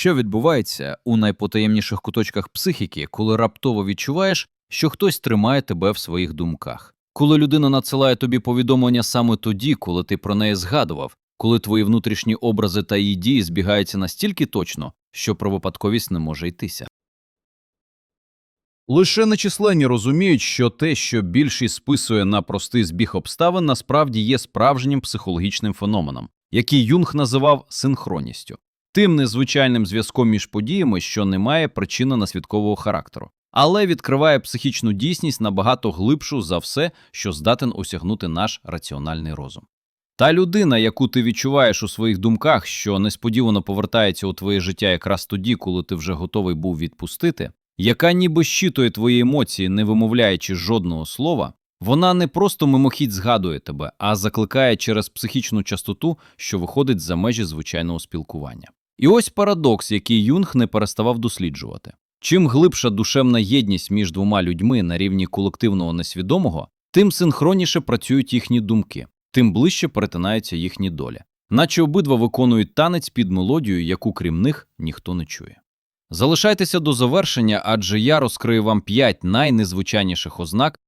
Що відбувається у найпотаємніших куточках психіки, коли раптово відчуваєш, що хтось тримає тебе в своїх думках? Коли людина надсилає тобі повідомлення саме тоді, коли ти про неї згадував, коли твої внутрішні образи та її дії збігаються настільки точно, що про випадковість не може йтися. Лише нечисленні розуміють, що те, що більшість списує на простий збіг обставин, насправді є справжнім психологічним феноменом, який Юнг називав синхронністю, тим незвичайним зв'язком між подіями, що не має причинно-наслідкового характеру, але відкриває психічну дійсність набагато глибшу за все, що здатен осягнути наш раціональний розум. Та людина, яку ти відчуваєш у своїх думках, що несподівано повертається у твоє життя якраз тоді, коли ти вже готовий був відпустити, яка ніби щитує твої емоції, не вимовляючи жодного слова, вона не просто мимохідь згадує тебе, а закликає через психічну частоту, що виходить за межі звичайного спілкування. І ось парадокс, який Юнг не переставав досліджувати. Чим глибша душевна єдність між двома людьми на рівні колективного несвідомого, тим синхронніше працюють їхні думки, тим ближче перетинаються їхні долі, наче обидва виконують танець під мелодію, яку крім них ніхто не чує. Залишайтеся до завершення, адже я розкрию вам п'ять найнезвичайніших ознак,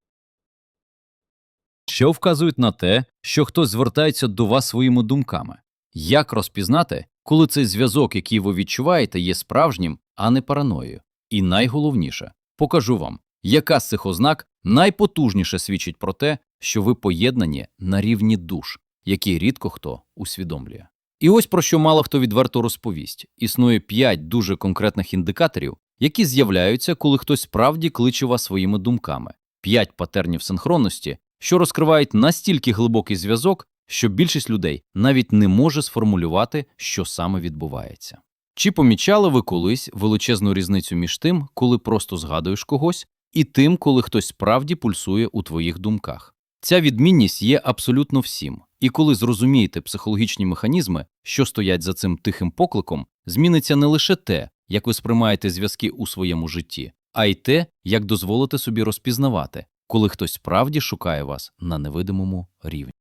що вказують на те, що хтось звертається до вас своїми думками. Як розпізнати, коли цей зв'язок, який ви відчуваєте, є справжнім, а не параноєю? І найголовніше, покажу вам, яка з цих ознак найпотужніше свідчить про те, що ви поєднані на рівні душ, які рідко хто усвідомлює. І ось про що мало хто відверто розповість. Існує п'ять дуже конкретних індикаторів, які з'являються, коли хтось справді кличе вас своїми думками, п'ять патернів синхронності, що розкривають настільки глибокий зв'язок, що більшість людей навіть не може сформулювати, що саме відбувається. Чи помічали ви колись величезну різницю між тим, коли просто згадуєш когось, і тим, коли хтось справді пульсує у твоїх думках? Ця відмінність є абсолютно всім, і коли зрозумієте психологічні механізми, що стоять за цим тихим покликом, зміниться не лише те, як ви сприймаєте зв'язки у своєму житті, а й те, як дозволите собі розпізнавати, коли хтось справді шукає вас на невидимому рівні.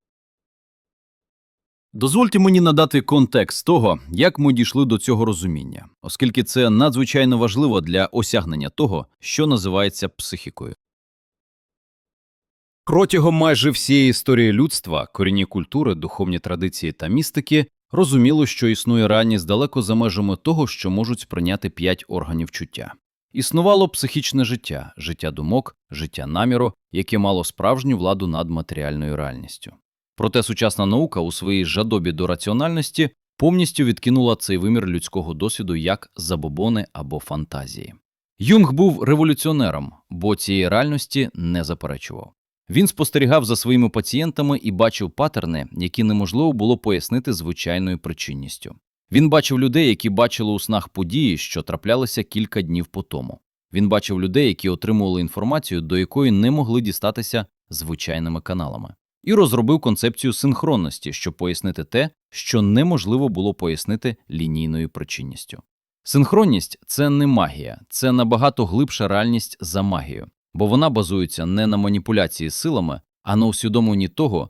Дозвольте мені надати контекст того, як ми дійшли до цього розуміння, оскільки це надзвичайно важливо для осягнення того, що називається психікою. Протягом майже всієї історії людства, корінні культури, духовні традиції та містики розуміло, що існує ранність далеко за межами того, що можуть сприйняти п'ять органів чуття. Існувало психічне життя, життя думок, життя наміру, яке мало справжню владу над матеріальною реальністю. Проте сучасна наука у своїй жадобі до раціональності повністю відкинула цей вимір людського досвіду як забобони або фантазії. Юнг був революціонером, бо цієї реальності не заперечував. Він спостерігав за своїми пацієнтами і бачив патерни, які неможливо було пояснити звичайною причинністю. Він бачив людей, які бачили у снах події, що траплялися кілька днів по тому. Він бачив людей, які отримували інформацію, до якої не могли дістатися звичайними каналами, і розробив концепцію синхронності, щоб пояснити те, що неможливо було пояснити лінійною причинністю. Синхронність це не магія, це набагато глибша реальність за магію, бо вона базується не на маніпуляції силами, а на усвідомленні того,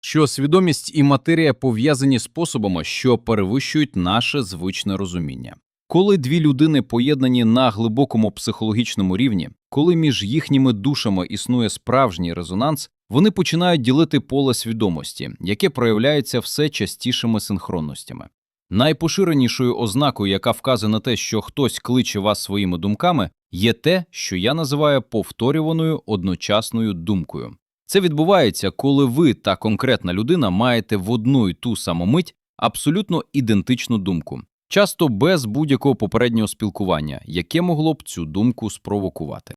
що свідомість і матерія пов'язані способами, що перевищують наше звичне розуміння. Коли дві людини поєднані на глибокому психологічному рівні, коли між їхніми душами існує справжній резонанс, вони починають ділити поле свідомості, яке проявляється все частішими синхронностями. Найпоширенішою ознакою, яка вказує на те, що хтось кличе вас своїми думками, є те, що я називаю повторюваною одночасною думкою. Це відбувається, коли ви та конкретна людина маєте в одну й ту саму мить абсолютно ідентичну думку, часто без будь-якого попереднього спілкування, яке могло б цю думку спровокувати.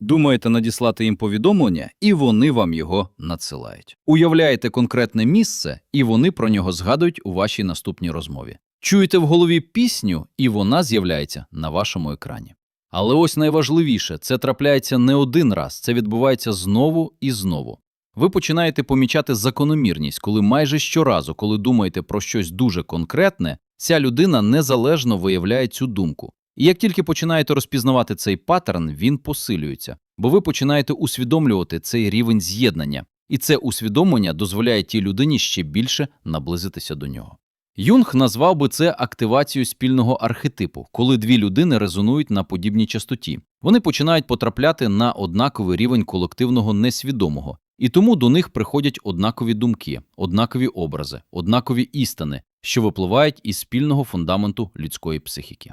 Думаєте надіслати їм повідомлення, і вони вам його надсилають. Уявляєте конкретне місце, і вони про нього згадують у вашій наступній розмові. Чуєте в голові пісню, і вона з'являється на вашому екрані. Але ось найважливіше це трапляється не один раз, це відбувається знову і знову. Ви починаєте помічати закономірність, коли майже щоразу, коли думаєте про щось дуже конкретне, ця людина незалежно виявляє цю думку. І як тільки починаєте розпізнавати цей паттерн, він посилюється, бо ви починаєте усвідомлювати цей рівень з'єднання, і це усвідомлення дозволяє тій людині ще більше наблизитися до нього. Юнг назвав би це активацією спільного архетипу, коли дві людини резонують на подібній частоті. Вони починають потрапляти на однаковий рівень колективного несвідомого, і тому до них приходять однакові думки, однакові образи, однакові істини, що випливають із спільного фундаменту людської психіки.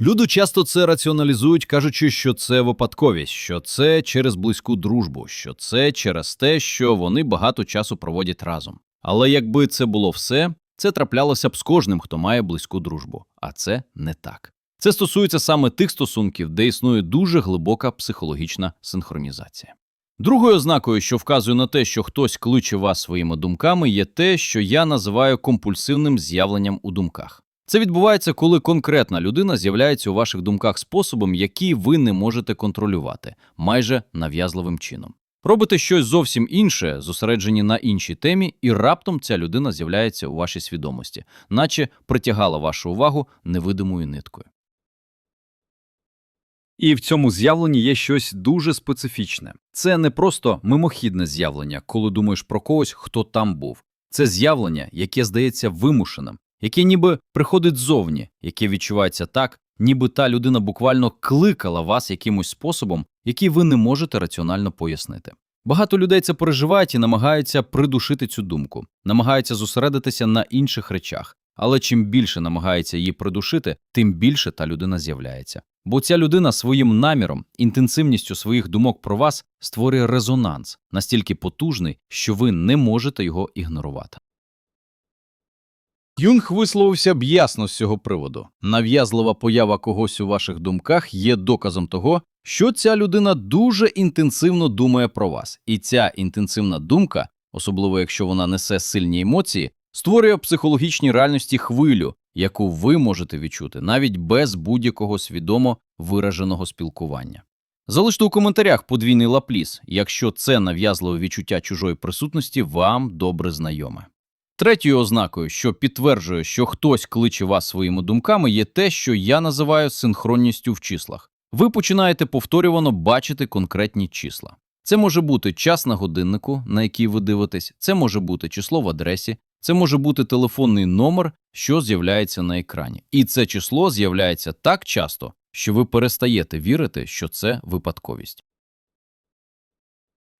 Люди часто це раціоналізують, кажучи, що це випадковість, що це через близьку дружбу, що це через те, що вони багато часу проводять разом. Але якби це було все, це траплялося б з кожним, хто має близьку дружбу. А це не так. Це стосується саме тих стосунків, де існує дуже глибока психологічна синхронізація. Другою ознакою, що вказує на те, що хтось кличе вас своїми думками, є те, що я називаю компульсивним з'явленням у думках. Це відбувається, коли конкретна людина з'являється у ваших думках способом, який ви не можете контролювати, майже нав'язливим чином. Робите щось зовсім інше, зосереджені на іншій темі, і раптом ця людина з'являється у вашій свідомості, наче притягала вашу увагу невидимою ниткою. І в цьому з'явленні є щось дуже специфічне. Це не просто мимохідне з'явлення, коли думаєш про когось, хто там був. Це з'явлення, яке здається вимушеним, яке ніби приходить ззовні, яке відчувається так, ніби та людина буквально кликала вас якимось способом, який ви не можете раціонально пояснити. Багато людей це переживають і намагаються придушити цю думку, намагаються зосередитися на інших речах. Але чим більше намагається її придушити, тим більше та людина з'являється. Бо ця людина своїм наміром, інтенсивністю своїх думок про вас створює резонанс настільки потужний, що ви не можете його ігнорувати. Юнг висловився б ясно з цього приводу. Нав'язлива поява когось у ваших думках є доказом того, що ця людина дуже інтенсивно думає про вас, і ця інтенсивна думка, особливо якщо вона несе сильні емоції, створює в психологічній реальності хвилю, яку ви можете відчути навіть без будь-якого свідомо вираженого спілкування. Залиште у коментарях подвійний лапліс, якщо це нав'язливе відчуття чужої присутності вам добре знайоме. Третьою ознакою, що підтверджує, що хтось кличе вас своїми думками, є те, що я називаю синхронністю в числах. Ви починаєте повторювано бачити конкретні числа. Це може бути час на годиннику, на який ви дивитесь, це може бути число в адресі, це може бути телефонний номер, що з'являється на екрані. І це число з'являється так часто, що ви перестаєте вірити, що це випадковість.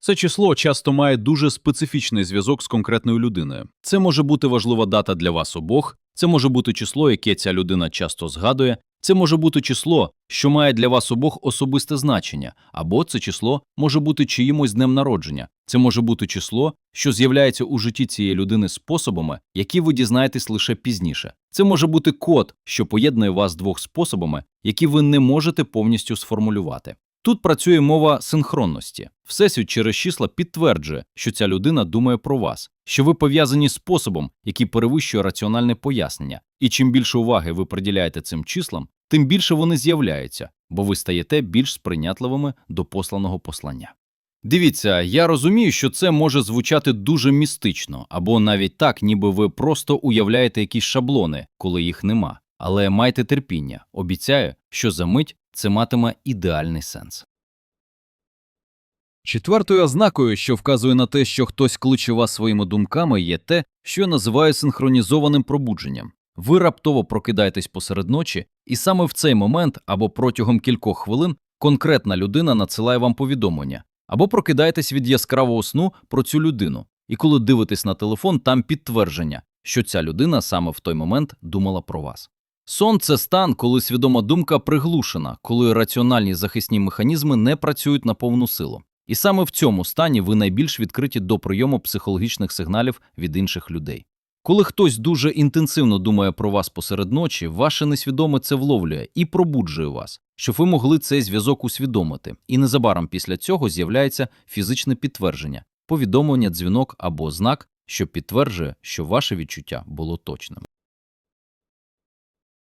Це число часто має дуже специфічний зв'язок з конкретною людиною. Це може бути важлива дата для вас обох, це може бути число, яке ця людина часто згадує, це може бути число, що має для вас обох особисте значення, або це число може бути чиїмось днем народження, це може бути число, що з'являється у житті цієї людини способами, які ви дізнаєтесь лише пізніше. Це може бути код, що поєднує вас двох способами, які ви не можете повністю сформулювати. Тут працює мова синхронності. Всесвіт через числа підтверджує, що ця людина думає про вас, що ви пов'язані способом, який перевищує раціональне пояснення, і чим більше уваги ви приділяєте цим числам, тим більше вони з'являються, бо ви стаєте більш сприйнятливими до посланого послання. Дивіться, я розумію, що це може звучати дуже містично, або навіть так, ніби ви просто уявляєте якісь шаблони, коли їх нема. Але майте терпіння, обіцяю, що за мить це матиме ідеальний сенс. Четвертою ознакою, що вказує на те, що хтось кличе вас своїми думками, є те, що я називаю синхронізованим пробудженням. Ви раптово прокидаєтесь посеред ночі, і саме в цей момент або протягом кількох хвилин конкретна людина надсилає вам повідомлення, або прокидаєтесь від яскравого сну про цю людину, і коли дивитесь на телефон, там підтвердження, що ця людина саме в той момент думала про вас. Сон це стан, коли свідома думка приглушена, коли раціональні захисні механізми не працюють на повну силу. І саме в цьому стані ви найбільш відкриті до прийому психологічних сигналів від інших людей. Коли хтось дуже інтенсивно думає про вас посеред ночі, ваше несвідоме це вловлює і пробуджує вас, щоб ви могли цей зв'язок усвідомити. І незабаром після цього з'являється фізичне підтвердження, повідомлення, дзвінок або знак, що підтверджує, що ваше відчуття було точним.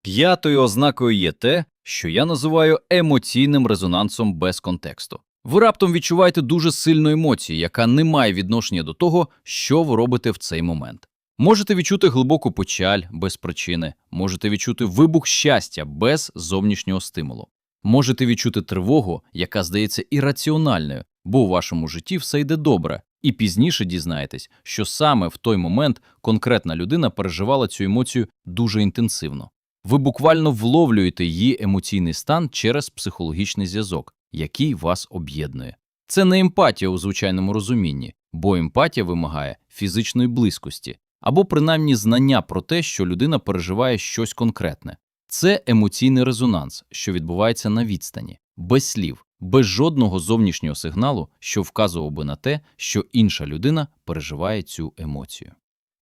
П'ятою ознакою є те, що я називаю емоційним резонансом без контексту. Ви раптом відчуваєте дуже сильну емоцію, яка не має відношення до того, що ви робите в цей момент. Можете відчути глибоку печаль без причини, можете відчути вибух щастя без зовнішнього стимулу. Можете відчути тривогу, яка здається ірраціональною, бо у вашому житті все йде добре, І пізніше дізнаєтесь, що саме в той момент конкретна людина переживала цю емоцію дуже інтенсивно. Ви буквально вловлюєте її емоційний стан через психологічний зв'язок, який вас об'єднує. Це не емпатія у звичайному розумінні, бо емпатія вимагає фізичної близькості або принаймні знання про те, що людина переживає щось конкретне. Це емоційний резонанс, що відбувається на відстані, без слів, без жодного зовнішнього сигналу, що вказував би на те, що інша людина переживає цю емоцію.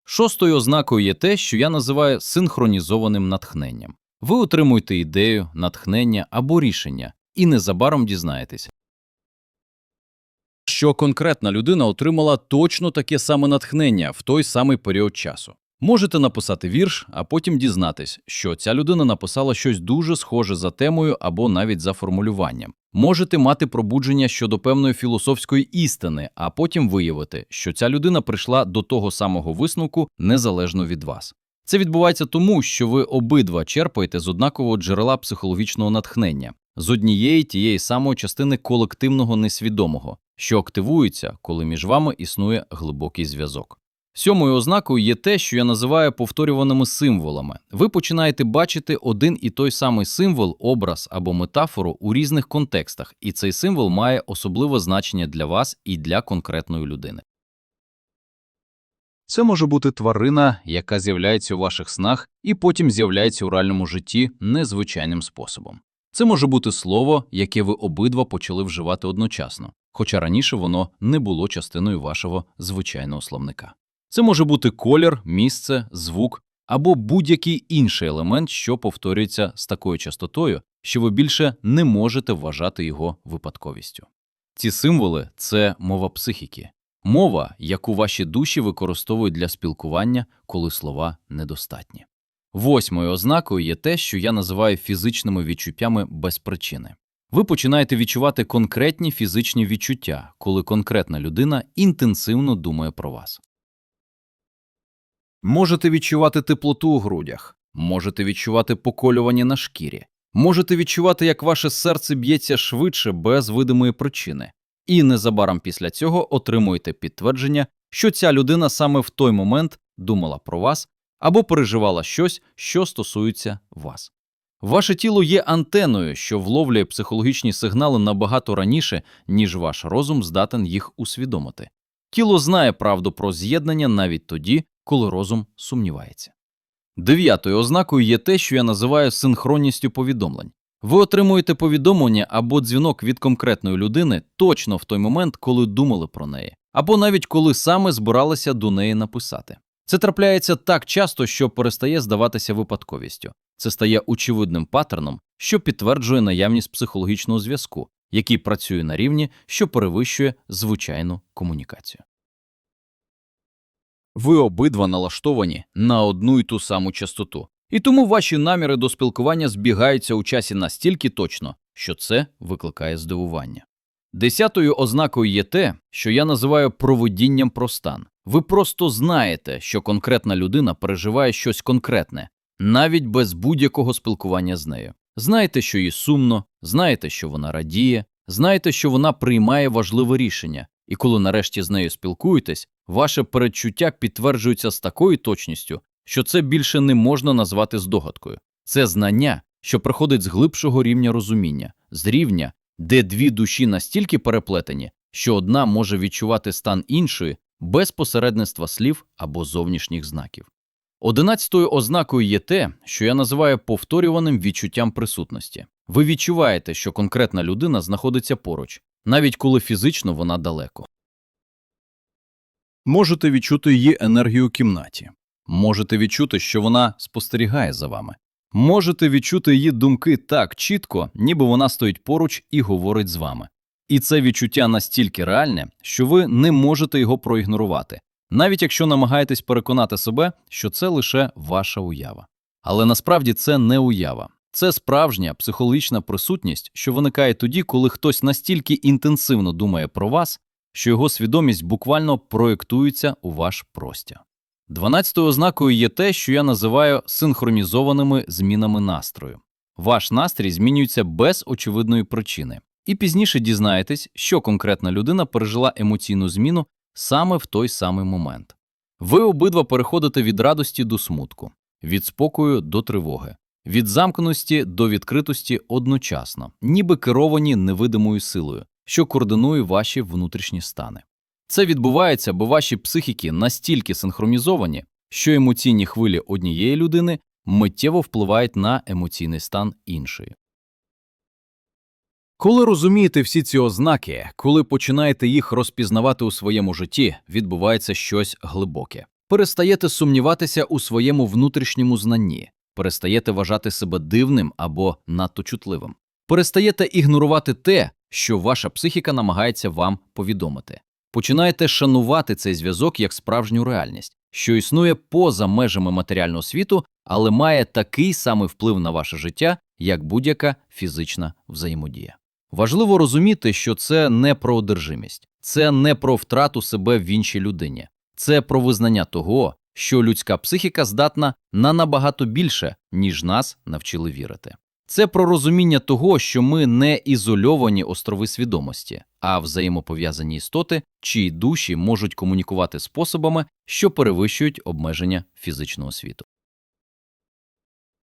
Шостою ознакою є те, що я називаю синхронізованим натхненням. Ви отримуєте ідею, натхнення або рішення, і незабаром дізнаєтесь, що конкретна людина отримала точно таке саме натхнення в той самий період часу. Можете написати вірш, а потім дізнатись, що ця людина написала щось дуже схоже за темою або навіть за формулюванням. Можете мати пробудження щодо певної філософської істини, а потім виявити, що ця людина прийшла до того самого висновку незалежно від вас. Це відбувається тому, що ви обидва черпаєте з однакового джерела психологічного натхнення, з однієї тієї самої частини колективного несвідомого, що активується, коли між вами існує глибокий зв'язок. Сьомою ознакою є те, що я називаю повторюваними символами. Ви починаєте бачити один і той самий символ, образ або метафору у різних контекстах, і цей символ має особливе значення для вас і для конкретної людини. Це може бути тварина, яка з'являється у ваших снах і потім з'являється у реальному житті незвичайним способом. Це може бути слово, яке ви обидва почали вживати одночасно, хоча раніше воно не було частиною вашого звичайного словника. Це може бути колір, місце, звук або будь-який інший елемент, що повторюється з такою частотою, що ви більше не можете вважати його випадковістю. Ці символи це мова психіки, мова, яку ваші душі використовують для спілкування, коли слова недостатні. Восьмою ознакою є те, що я називаю фізичними відчуттями без причини. Ви починаєте відчувати конкретні фізичні відчуття, коли конкретна людина інтенсивно думає про вас. Можете відчувати теплоту у грудях, можете відчувати поколювання на шкірі, можете відчувати, як ваше серце б'ється швидше без видимої причини, і незабаром після цього отримуєте підтвердження, що ця людина саме в той момент думала про вас або переживала щось, що стосується вас. Ваше тіло є антеною, що вловлює психологічні сигнали набагато раніше, ніж ваш розум здатен їх усвідомити. Тіло знає правду про з'єднання навіть тоді, коли розум сумнівається. Дев'ятою ознакою є те, що я називаю синхронністю повідомлень. Ви отримуєте повідомлення або дзвінок від конкретної людини точно в той момент, коли думали про неї, або навіть коли саме збиралися до неї написати. Це трапляється так часто, що перестає здаватися випадковістю. Це стає очевидним паттерном, що підтверджує наявність психологічного зв'язку, який працює на рівні, що перевищує звичайну комунікацію. Ви обидва налаштовані на одну й ту саму частоту, і тому ваші наміри до спілкування збігаються у часі настільки точно, що це викликає здивування. Десятою ознакою є те, що я називаю провидінням про стан. Ви просто знаєте, що конкретна людина переживає щось конкретне, навіть без будь-якого спілкування з нею. Знаєте, що їй сумно, знаєте, що вона радіє, знаєте, що вона приймає важливе рішення, і коли нарешті з нею спілкуєтесь, ваше передчуття підтверджується з такою точністю, що це більше не можна назвати здогадкою. Це знання, що приходить з глибшого рівня розуміння, з рівня, де дві душі настільки переплетені, що одна може відчувати стан іншої без посередництва слів або зовнішніх знаків. Одинадцятою ознакою є те, що я називаю повторюваним відчуттям присутності. Ви відчуваєте, що конкретна людина знаходиться поруч, навіть коли фізично вона далеко. Можете відчути її енергію у кімнаті. Можете відчути, що вона спостерігає за вами. Можете відчути її думки так чітко, ніби вона стоїть поруч і говорить з вами. І це відчуття настільки реальне, що ви не можете його проігнорувати, навіть якщо намагаєтесь переконати себе, що це лише ваша уява. Але насправді це не уява. Це справжня психологічна присутність, що виникає тоді, коли хтось настільки інтенсивно думає про вас, що його свідомість буквально проєктується у ваш простір. Дванадцятою ознакою є те, що я називаю синхронізованими змінами настрою. Ваш настрій змінюється без очевидної причини, і пізніше дізнаєтесь, що конкретна людина пережила емоційну зміну саме в той самий момент. Ви обидва переходите від радості до смутку, від спокою до тривоги, від замкненості до відкритості одночасно, ніби керовані невидимою силою, що координує ваші внутрішні стани. Це відбувається, бо ваші психіки настільки синхронізовані, що емоційні хвилі однієї людини миттєво впливають на емоційний стан іншої. Коли розумієте всі ці ознаки, коли починаєте їх розпізнавати у своєму житті, відбувається щось глибоке. Перестаєте сумніватися у своєму внутрішньому знанні, перестаєте вважати себе дивним або надто чутливим, перестаєте ігнорувати те, що ваша психіка намагається вам повідомити. Починаєте шанувати цей зв'язок як справжню реальність, що існує поза межами матеріального світу, але має такий самий вплив на ваше життя, як будь-яка фізична взаємодія. Важливо розуміти, що це не про одержимість, це не про втрату себе в іншій людині, це про визнання того, що людська психіка здатна на набагато більше, ніж нас навчили вірити. Це про розуміння того, що ми не ізольовані острови свідомості, а взаємопов'язані істоти, чиї душі можуть комунікувати способами, що перевищують обмеження фізичного світу.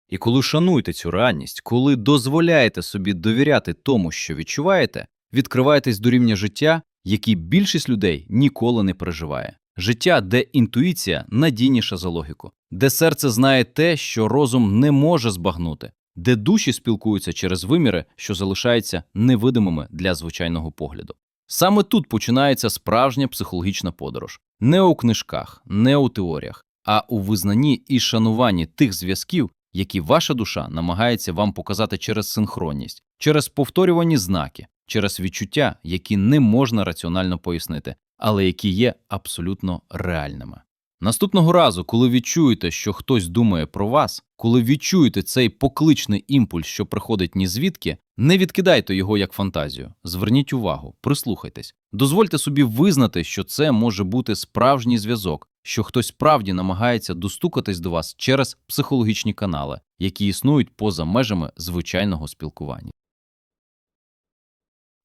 І коли шануєте цю реальність, коли дозволяєте собі довіряти тому, що відчуваєте, відкриваєтесь до рівня життя, який більшість людей ніколи не переживає. Життя, де інтуїція надійніша за логіку, де серце знає те, що розум не може збагнути, де душі спілкуються через виміри, що залишаються невидимими для звичайного погляду. Саме тут починається справжня психологічна подорож не у книжках, не у теоріях, а у визнанні і шануванні тих зв'язків, які ваша душа намагається вам показати через синхронність, через повторювані знаки, через відчуття, які не можна раціонально пояснити, але які є абсолютно реальними. Наступного разу, коли відчуєте, що хтось думає про вас, коли відчуєте цей покличний імпульс, що приходить ні звідки, не відкидайте його як фантазію. Зверніть увагу, прислухайтесь, дозвольте собі визнати, що це може бути справжній зв'язок, що хтось справді намагається достукатись до вас через психологічні канали, які існують поза межами звичайного спілкування.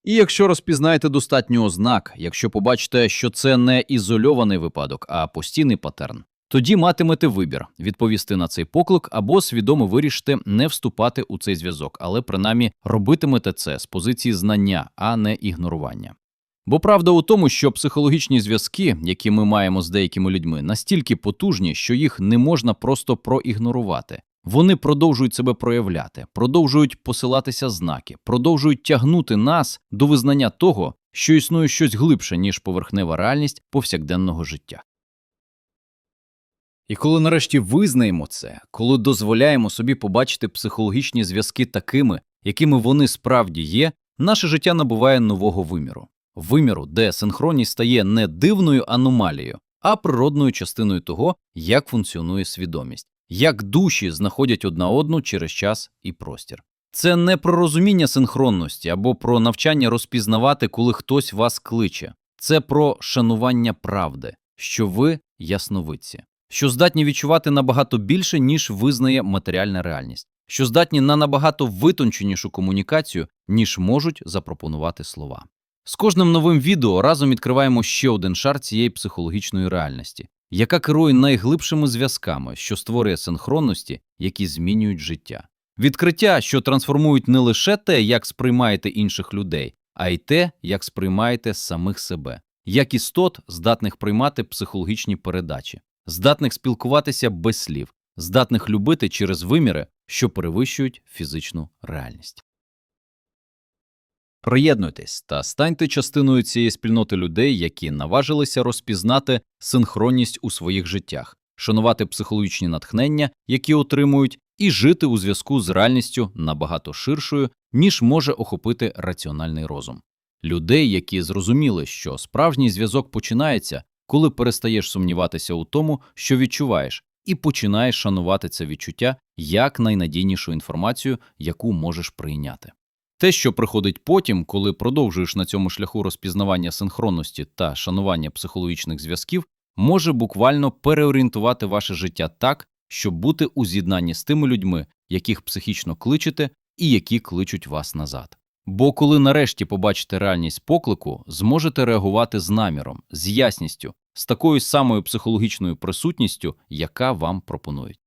І якщо розпізнаєте достатньо ознак, якщо побачите, що це не ізольований випадок, а постійний патерн, тоді матимете вибір відповісти на цей поклик або свідомо вирішити не вступати у цей зв'язок, але принаймні робитимете це з позиції знання, а не ігнорування. Бо правда у тому, що психологічні зв'язки, які ми маємо з деякими людьми, настільки потужні, що їх не можна просто проігнорувати. Вони продовжують себе проявляти, продовжують посилатися знаки, продовжують тягнути нас до визнання того, що існує щось глибше, ніж поверхнева реальність повсякденного життя. І коли нарешті визнаємо це, коли дозволяємо собі побачити психологічні зв'язки такими, якими вони справді є, наше життя набуває нового виміру. Виміру, де синхронність стає не дивною аномалією, а природною частиною того, як функціонує свідомість, як душі знаходять одна одну через час і простір. Це не про розуміння синхронності або про навчання розпізнавати, коли хтось вас кличе. Це про шанування правди, що ви ясновидці, що здатні відчувати набагато більше, ніж визнає матеріальна реальність, що здатні на набагато витонченішу комунікацію, ніж можуть запропонувати слова. З кожним новим відео разом відкриваємо ще один шар цієї психологічної реальності, яка керує найглибшими зв'язками, що створює синхронності, які змінюють життя. Відкриття, що трансформують не лише те, як сприймаєте інших людей, а й те, як сприймаєте самих себе, як істот, здатних приймати психологічні передачі, здатних спілкуватися без слів, здатних любити через виміри, що перевищують фізичну реальність. Приєднуйтесь та станьте частиною цієї спільноти людей, які наважилися розпізнати синхронність у своїх життях, шанувати психологічні натхнення, які отримують, і жити у зв'язку з реальністю набагато ширшою, ніж може охопити раціональний розум. Людей, які зрозуміли, що справжній зв'язок починається, коли перестаєш сумніватися у тому, що відчуваєш, і починаєш шанувати це відчуття як найнадійнішу інформацію, яку можеш прийняти. Те, що приходить потім, коли продовжуєш на цьому шляху розпізнавання синхронності та шанування психологічних зв'язків, може буквально переорієнтувати ваше життя так, щоб бути у з'єднанні з тими людьми, яких психічно кличете і які кличуть вас назад. Бо коли нарешті побачите реальність поклику, зможете реагувати з наміром, з ясністю, з такою самою психологічною присутністю, яка вам пропонують.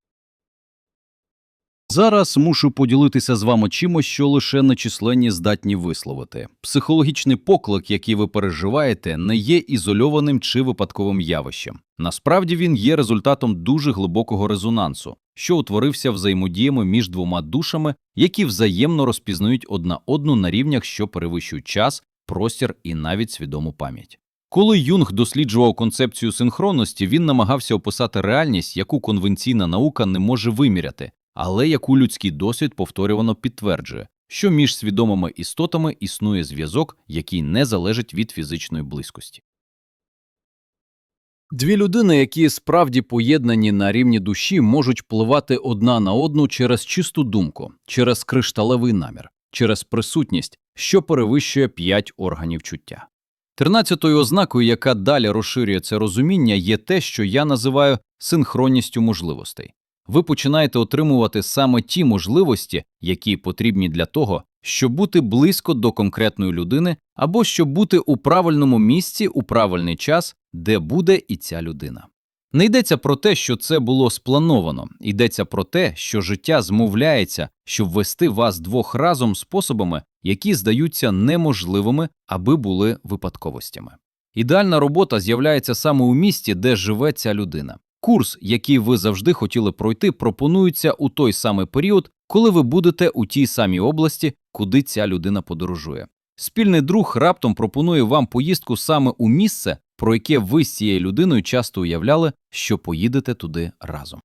Зараз мушу поділитися з вами чимось, що лише нечисленні здатні висловити. Психологічний поклик, який ви переживаєте, не є ізольованим чи випадковим явищем. Насправді він є результатом дуже глибокого резонансу, що утворився взаємодіями між двома душами, які взаємно розпізнають одна одну на рівнях, що перевищують час, простір і навіть свідому пам'ять. Коли Юнг досліджував концепцію синхронності, він намагався описати реальність, яку конвенційна наука не може виміряти, але яку людський досвід повторювано підтверджує, що між свідомими істотами існує зв'язок, який не залежить від фізичної близькості. Дві людини, які справді поєднані на рівні душі, можуть впливати одна на одну через чисту думку, через кришталевий намір, через присутність, що перевищує п'ять органів чуття. Тринадцятою ознакою, яка далі розширює це розуміння, є те, що я називаю синхронністю можливостей. Ви починаєте отримувати саме ті можливості, які потрібні для того, щоб бути близько до конкретної людини або щоб бути у правильному місці у правильний час, де буде і ця людина. Не йдеться про те, що це було сплановано, йдеться про те, що життя змовляється, щоб вести вас двох разом способами, які здаються неможливими, аби були випадковостями. Ідеальна робота з'являється саме у місті, де живе ця людина. Курс, який ви завжди хотіли пройти, пропонується у той самий період, коли ви будете у тій самій області, куди ця людина подорожує. Спільний друг раптом пропонує вам поїздку саме у місце, про яке ви з цією людиною часто уявляли, що поїдете туди разом.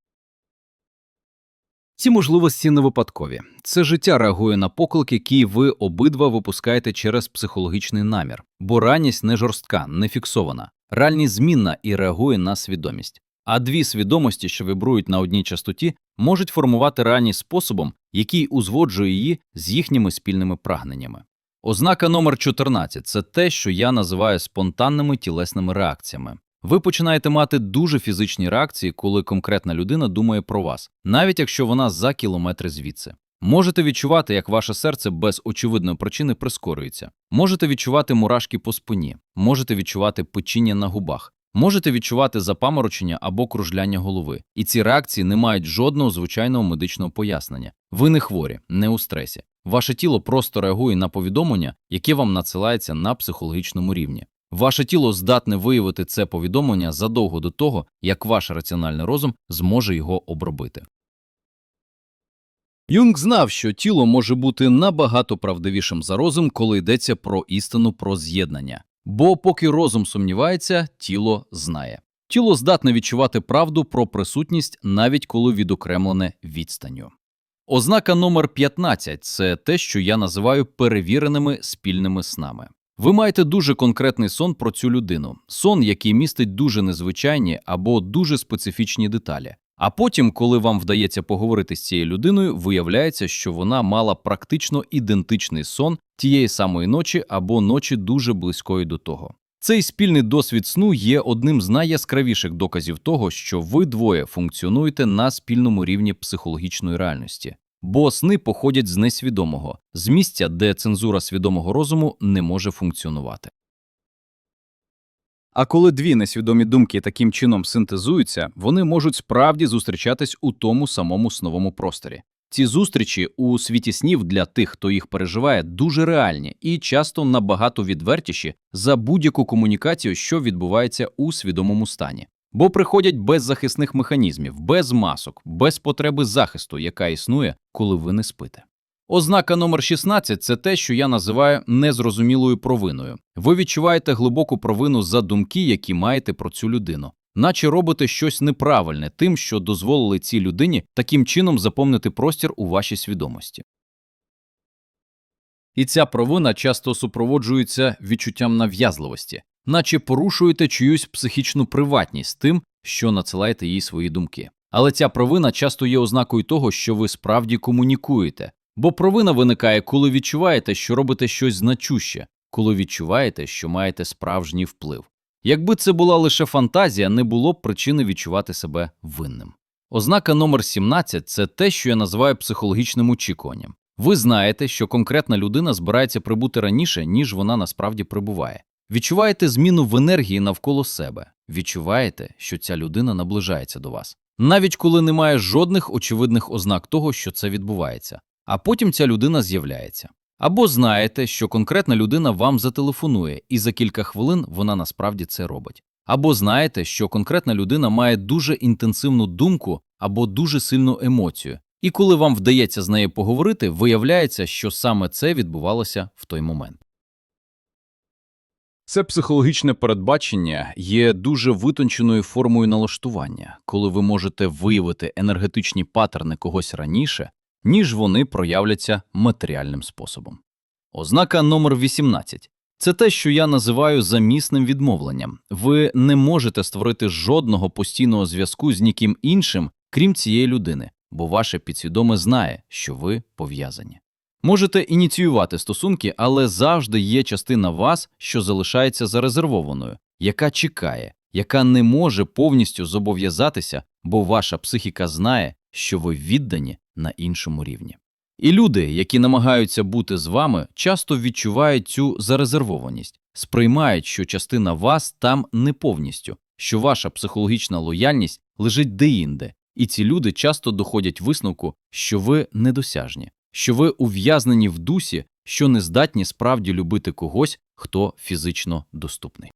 Ці можливості не випадкові. Це життя реагує на поклик, який ви обидва випускаєте через психологічний намір, бо ранність не жорстка, не фіксована, реальність змінна і реагує на свідомість. А дві свідомості, що вибрують на одній частоті, можуть формувати реальність способом, який узгоджує її з їхніми спільними прагненнями. Ознака номер 14 – це те, що я називаю спонтанними тілесними реакціями. Ви починаєте мати дуже фізичні реакції, коли конкретна людина думає про вас, навіть якщо вона за кілометри звідси. Можете відчувати, як ваше серце без очевидної причини прискорюється. Можете відчувати мурашки по спині, можете відчувати печіння на губах, можете відчувати запаморочення або кружляння голови. І ці реакції не мають жодного звичайного медичного пояснення. Ви не хворі, не у стресі. Ваше тіло просто реагує на повідомлення, яке вам надсилається на психологічному рівні. Ваше тіло здатне виявити це повідомлення задовго до того, як ваш раціональний розум зможе його обробити. Юнг знав, що тіло може бути набагато правдивішим за розум, коли йдеться про істину про з'єднання. Бо поки розум сумнівається, тіло знає. Тіло здатне відчувати правду про присутність, навіть коли відокремлене відстанню. Ознака номер 15 – це те, що я називаю перевіреними спільними снами. Ви маєте дуже конкретний сон про цю людину, сон, який містить дуже незвичайні або дуже специфічні деталі. А потім, коли вам вдається поговорити з цією людиною, виявляється, що вона мала практично ідентичний сон тієї самої ночі або ночі дуже близької до того. Цей спільний досвід сну є одним з найяскравіших доказів того, що ви двоє функціонуєте на спільному рівні психологічної реальності. Бо сни походять з несвідомого, з місця, де цензура свідомого розуму не може функціонувати. А коли дві несвідомі думки таким чином синтезуються, вони можуть справді зустрічатись у тому самому сновому просторі. Ці зустрічі у світі снів для тих, хто їх переживає, дуже реальні і часто набагато відвертіші за будь-яку комунікацію, що відбувається у свідомому стані. Бо приходять без захисних механізмів, без масок, без потреби захисту, яка існує, коли ви не спите. Ознака номер 16 – це те, що я називаю незрозумілою провиною. Ви відчуваєте глибоку провину за думки, які маєте про цю людину, наче робите щось неправильне тим, що дозволили цій людині таким чином заповнити простір у вашій свідомості. І ця провина часто супроводжується відчуттям нав'язливості, наче порушуєте чиюсь психічну приватність тим, що надсилаєте їй свої думки. Але ця провина часто є ознакою того, що ви справді комунікуєте, бо провина виникає, коли відчуваєте, що робите щось значуще, коли відчуваєте, що маєте справжній вплив. Якби це була лише фантазія, не було б причини відчувати себе винним. Ознака номер 17 – це те, що я називаю психологічним очікуванням. Ви знаєте, що конкретна людина збирається прибути раніше, ніж вона насправді прибуває. Відчуваєте зміну в енергії навколо себе. Відчуваєте, що ця людина наближається до вас. Навіть коли немає жодних очевидних ознак того, що це відбувається. А потім ця людина з'являється. Або знаєте, що конкретна людина вам зателефонує, і за кілька хвилин вона насправді це робить. Або знаєте, що конкретна людина має дуже інтенсивну думку або дуже сильну емоцію, і коли вам вдається з нею поговорити, виявляється, що саме це відбувалося в той момент. Це психологічне передбачення є дуже витонченою формою налаштування, коли ви можете виявити енергетичні паттерни когось раніше, ніж вони проявляться матеріальним способом. Ознака номер 18 – це те, що я називаю замісним відмовленням. Ви не можете створити жодного постійного зв'язку з ніким іншим, крім цієї людини, бо ваше підсвідоме знає, що ви пов'язані. Можете ініціювати стосунки, але завжди є частина вас, що залишається зарезервованою, яка чекає, яка не може повністю зобов'язатися, бо ваша психіка знає, що ви віддані на іншому рівні. І люди, які намагаються бути з вами, часто відчувають цю зарезервованість, сприймають, що частина вас там не повністю, що ваша психологічна лояльність лежить деінде, і ці люди часто доходять висновку, що ви недосяжні, що ви ув'язнені в дусі, що не здатні справді любити когось, хто фізично доступний.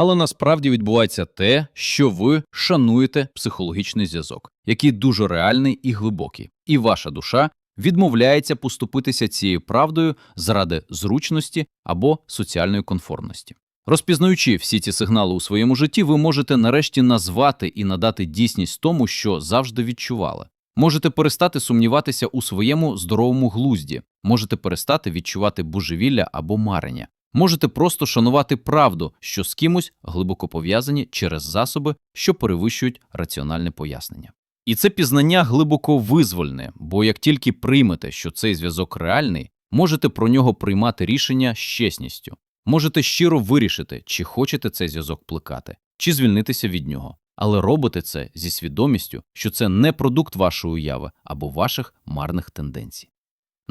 Але насправді відбувається те, що ви шануєте психологічний зв'язок, який дуже реальний і глибокий, і ваша душа відмовляється поступитися цією правдою заради зручності або соціальної конформності. Розпізнаючи всі ці сигнали у своєму житті, ви можете нарешті назвати і надати дійсність тому, що завжди відчували. Можете перестати сумніватися у своєму здоровому глузді, можете перестати відчувати божевілля або марення, можете просто шанувати правду, що з кимось глибоко пов'язані через засоби, що перевищують раціональне пояснення. І це пізнання глибоко визвольне, бо як тільки приймете, що цей зв'язок реальний, можете про нього приймати рішення з чесністю, можете щиро вирішити, чи хочете цей зв'язок плекати, чи звільнитися від нього. Але робите це зі свідомістю, що це не продукт вашої уяви або ваших марних тенденцій.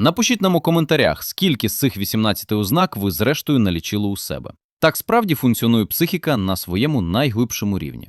Напишіть нам у коментарях, скільки з цих 18 ознак ви зрештою налічили у себе. Так справді функціонує психіка на своєму найглибшому рівні.